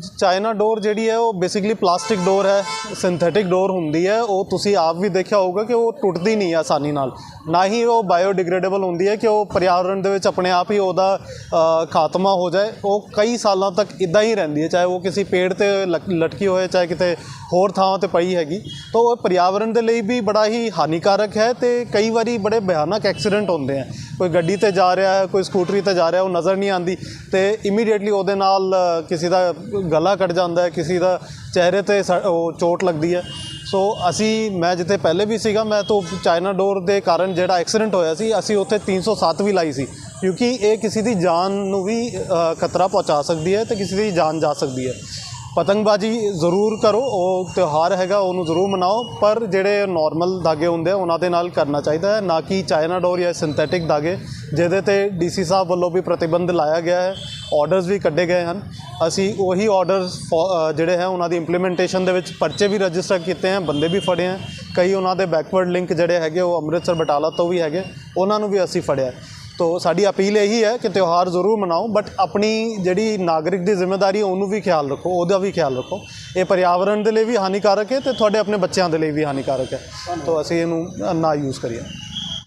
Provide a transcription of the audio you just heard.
China ਡੋਰ ਜਿਹੜੀ ਹੈ, ਉਹ ਬੇਸਿਕਲੀ ਪਲਾਸਟਿਕ ਡੋਰ ਹੈ ਸਿੰਥੈਟਿਕ ਡੋਰ ਹੁੰਦੀ ਹੈ। ਉਹ ਤੁਸੀਂ ਆਪ ਵੀ ਦੇਖਿਆ ਹੋਊਗਾ ਕਿ ਉਹ ਟੁੱਟਦੀ ਨਹੀਂ ਹੈ ਆਸਾਨੀ ਨਾਲ। ਨਾ ਹੀ ਉਹ ਬਾਇਓਡਿਗਰੇਡੇਬਲ ਹੁੰਦੀ ਹੈ ਕਿ ਉਹ ਪਰਿਆਵਰਣ ਦੇ ਵਿੱਚ ਆਪਣੇ ਆਪ ਹੀ ਉਹਦਾ ਖਾਤਮਾ ਹੋ ਜਾਏ। ਉਹ ਕਈ ਸਾਲਾਂ ਤੱਕ ਇਦਾਂ ਹੀ ਰਹਿੰਦੀ ਹੈ, ਚਾਹੇ ਉਹ ਕਿਸੇ ਪੇੜ ਤੇ ਲਟਕੀ ਹੋਏ, ਚਾਹੇ ਕਿਤੇ ਹੋਰ ਥਾਂ ਤੇ ਪਈ ਹੈਗੀ। ਤਾਂ ਉਹ ਪਰਿਆਵਰਣ ਦੇ ਲਈ ਵੀ ਬੜਾ ਹੀ ਹਾਨੀਕਾਰਕ ਹੈ ਤੇ ਕਈ ਵਾਰੀ ਬੜੇ ਭਿਆਨਕ ਐਕਸੀਡੈਂਟ ਹੁੰਦੇ ਆ ਕੋਈ ਗੱਡੀ ਤੇ ਜਾ ਰਿਹਾ ਹੈ, ਕੋਈ ਸਕੂਟਰੀ ਤੇ ਜਾ ਰਿਹਾ, ਉਹ ਨਜ਼ਰ ਨਹੀਂ ਆਂਦੀ ਤੇ ਇਮੀਡੀਏਟਲੀ ਉਹਦੇ ਨਾਲ ਕਿਸੇ ਦਾ ਗਲਾ ਕੱਟ ਜਾਂਦਾ ਹੈ, ਕਿਸੇ ਦਾ ਚਿਹਰੇ ਤੇ ਸ- ਉਹ ਚੋਟ ਲੱਗਦੀ ਹੈ। ਸੋ ਅਸੀਂ, ਮੈਂ ਜਿੱਥੇ ਪਹਿਲੇ ਵੀ ਸੀਗਾ, ਮੈਂ ਤੋਂ ਚਾਈਨਾ ਡੋਰ ਦੇ ਕਾਰਨ ਜਿਹੜਾ ਐਕਸੀਡੈਂਟ ਹੋਇਆ ਸੀ, ਅਸੀਂ ਉੱਥੇ 307 ਵੀ ਲਾਈ ਸੀ। ਕਿਉਂਕਿ ਇਹ ਕਿਸੇ ਦੀ ਜਾਨ ਨੂੰ ਵੀ ਖਤਰਾ ਪਹੁੰਚਾ ਸਕਦੀ ਹੈ ਤੇ ਕਿਸੇ ਦੀ ਜਾਨ ਜਾ ਸਕਦੀ ਹੈ। ਪਤੰਗਬਾਜ਼ੀ ਜ਼ਰੂਰ ਕਰੋ, ਉਹ ਤਿਉਹਾਰ ਹੈਗਾ, ਉਹਨੂੰ ਜ਼ਰੂਰ ਮਨਾਓ, ਪਰ ਜਿਹੜੇ ਨਾਰਮਲ ਧਾਗੇ ਹੁੰਦੇ ਆ, ਉਹਨਾਂ ਦੇ ਨਾਲ ਕਰਨਾ ਚਾਹੀਦਾ ਹੈ, ਨਾ ਕਿ ਚਾਈਨਾ ਡੋਰ ਜਾਂ ਸਿੰਥੈਟਿਕ ਧਾਗੇ ਜਿਹਦੇ ਤੇ ਡੀਸੀ ਸਾਹਿਬ ਵੱਲੋਂ ਵੀ ਪ੍ਰਤੀਬੰਧ ਲਾਇਆ ਗਿਆ ਹੈ ਆਰਡਰਸ ਵੀ ਕੱਢੇ ਗਏ ਹਨ। ਅਸੀਂ ਉਹੀ ਆਰਡਰਸ ਜਿਹੜੇ ਹੈ, ਉਹਨਾਂ ਦੀ ਇੰਪਲੀਮੈਂਟੇਸ਼ਨ ਦੇ ਵਿੱਚ ਪਰਚੇ ਵੀ ਰਜਿਸਟਰ ਕੀਤੇ ਹਨ ਬੰਦੇ ਵੀ ਫੜੇ ਹਨ ਕਈ ਉਹਨਾਂ ਦੇ ਬੈਕਵਰਡ ਲਿੰਕ ਜਿਹੜੇ ਹੈਗੇ, ਉਹ ਅੰਮ੍ਰਿਤਸਰ ਬਟਾਲਾ ਤੋਂ ਵੀ ਹੈਗੇ, ਉਹਨਾਂ ਨੂੰ ਵੀ ਅਸੀਂ ਫੜਿਆ ਤੋ ਸਾਡੀ ਅਪੀਲ ਇਹੀ ਹੈ ਕਿ ਤਿਉਹਾਰ ਜ਼ਰੂਰ ਮਨਾਓ ਬਟ ਆਪਣੀ ਜਿਹੜੀ ਨਾਗਰਿਕ ਦੀ ਜ਼ਿੰਮੇਵਾਰੀ ਉਹਨੂੰ ਵੀ ਖਿਆਲ ਰੱਖੋ, ਉਹਦਾ ਵੀ ਖਿਆਲ ਰੱਖੋ। ਇਹ ਪਰਿਆਵਰਣ ਦੇ ਲਈ ਵੀ ਹਾਨੀਕਾਰਕ ਹੈ ਤੇ ਤੁਹਾਡੇ ਆਪਣੇ ਬੱਚਿਆਂ ਦੇ ਲਈ ਵੀ ਹਾਨੀਕਾਰਕ ਹੈ। ਤੋ ਅਸੀਂ ਇਹਨੂੰ ਨਾ ਯੂਜ਼ ਕਰੀਏ।